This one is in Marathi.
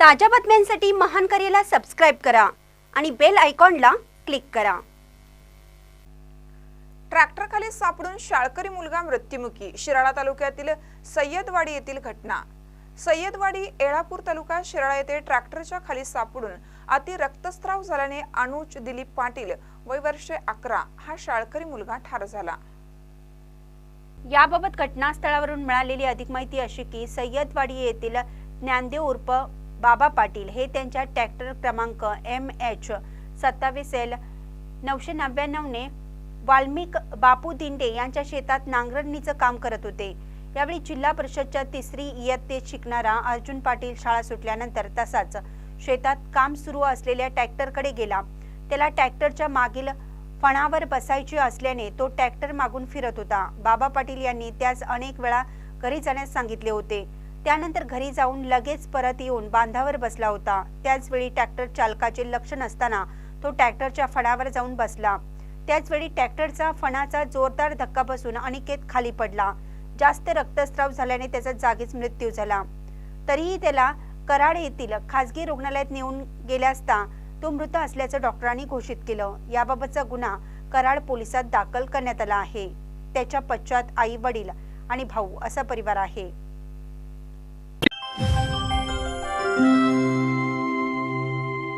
ताज्या बातम्यांसाठी महान करेला सबस्क्राईब करा आणि बेल आयकॉनला क्लिक करा. ट्रॅक्टरखाली सापडून शाळकरी मुलगा मृत्युमुखी. शिराळा तालुक्यातील सय्यदवाडी येथील घटना. सय्यदवाडी एळापूर तालुका शिराळा येथे ट्रॅक्टरच्या खाली सापडून अति रक्तस्राव झाल्याने अनुज दिलीप पाटील वय वर्षे अकरा. हा शाळकरी मुलगा ठार झाला. याबाबत घटनास्थळावरून मिळालेली अधिक माहिती अशी की सय्यदवाडी येथील ज्ञानदेव उर्फ बाबा पाटील हे त्यांच्या ट्रॅक्टर क्रमांक एम एच सत्तावीस एल नऊशे नव्याण्णवने वाल्मिक बापू दिंडे यांच्या शेतात नांगरणीचं काम करत होते. यावेळी जिल्हा परिषदच्या तिसरी इयत्तेत शिकणारा अर्जुन पाटील शाळा सुटल्यानंतर तसाच शेतात काम सुरू असलेल्या ट्रॅक्टरकडे गेला. त्याला ट्रॅक्टरच्या मागील फणावर बसायची असल्याने तो ट्रॅक्टर मागून फिरत होता. बाबा पाटील यांनी त्यास अनेक वेळा घरी जाण्यास सांगितले होते. त्यानंतर घरी जाऊन लगेच परत येऊन बांधावर बसला होता. त्याचवेळी ट्रॅक्टर चालकाचे लक्ष नसताना तो ट्रॅक्टरच्या फणावर जाऊन बसला. त्याचवेळी ट्रॅक्टरचा फणाचा जोरदार धक्का बसून अनिकेत खाली पडला. जास्त रक्तस्राव झाल्याने त्याचा जागीच मृत्यू झाला. तरीही त्याला कराड येथील खासगी रुग्णालयात नेऊन गेले असता तो मृत असल्याचं डॉक्टरांनी घोषित केलं. याबाबतचा गुन्हा कराड पोलिसात दाखल करण्यात आला आहे. त्याच्या पश्चात आई वडील आणि भाऊ असा परिवार आहे.